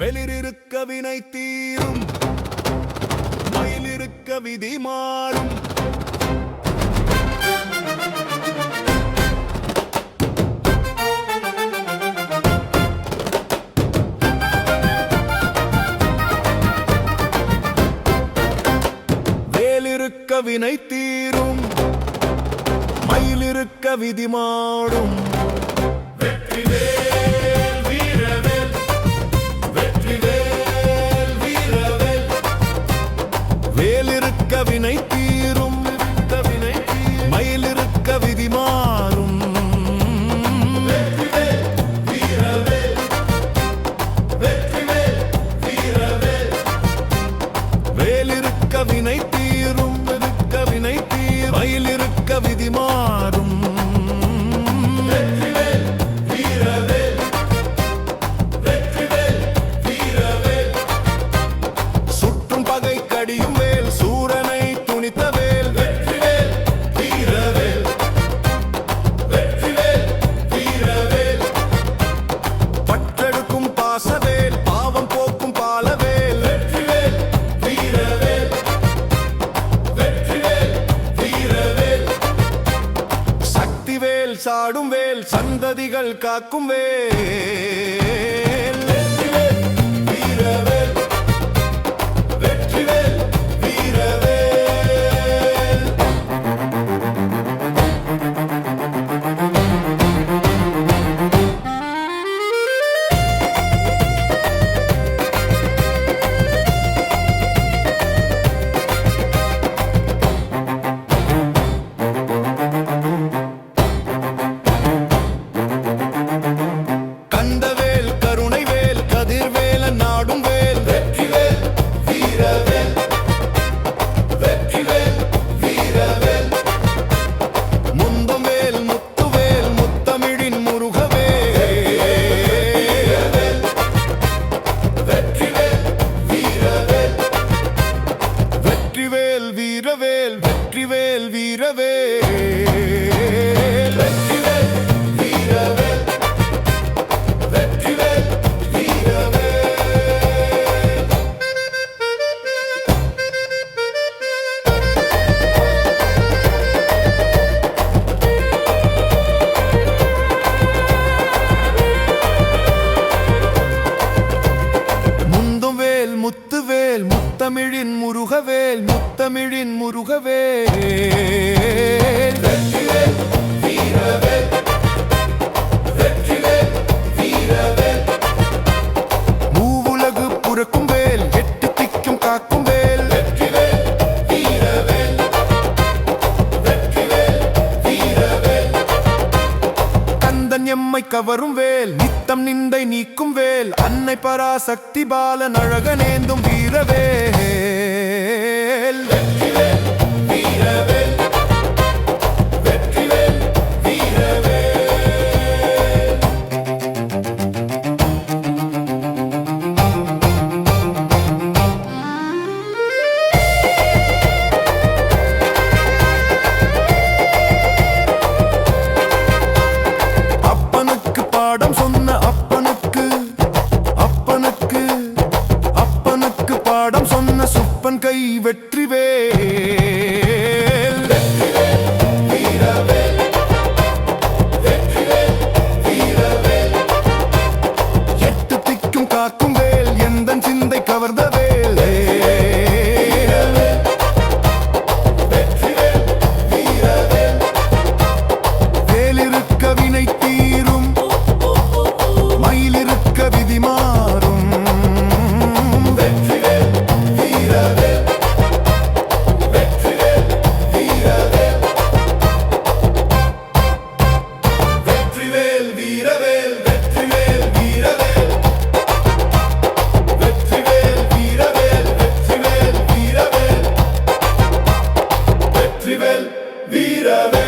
வெளிரிருக்க வினை தீரும். மயிலிருக்க விதி மாறும். வேலிருக்க வினை தீரும். மயிலிருக்க விதி மாறும். வெற்றிவே സന്തതികൾ കാക്കും വേ தமிழின் முருகவே. மூவுலகு புறக்கும் வேல் எட்டு திக்கும் காக்கும் வேல். கந்தன் எம்மை கவரும் வேல் நித்தம் நிந்தை நீக்கும் வேல். அன்னை பராசக்தி பாலன் அழகனேந்தும் வீரவே. கை வெற்றிவே Tövbe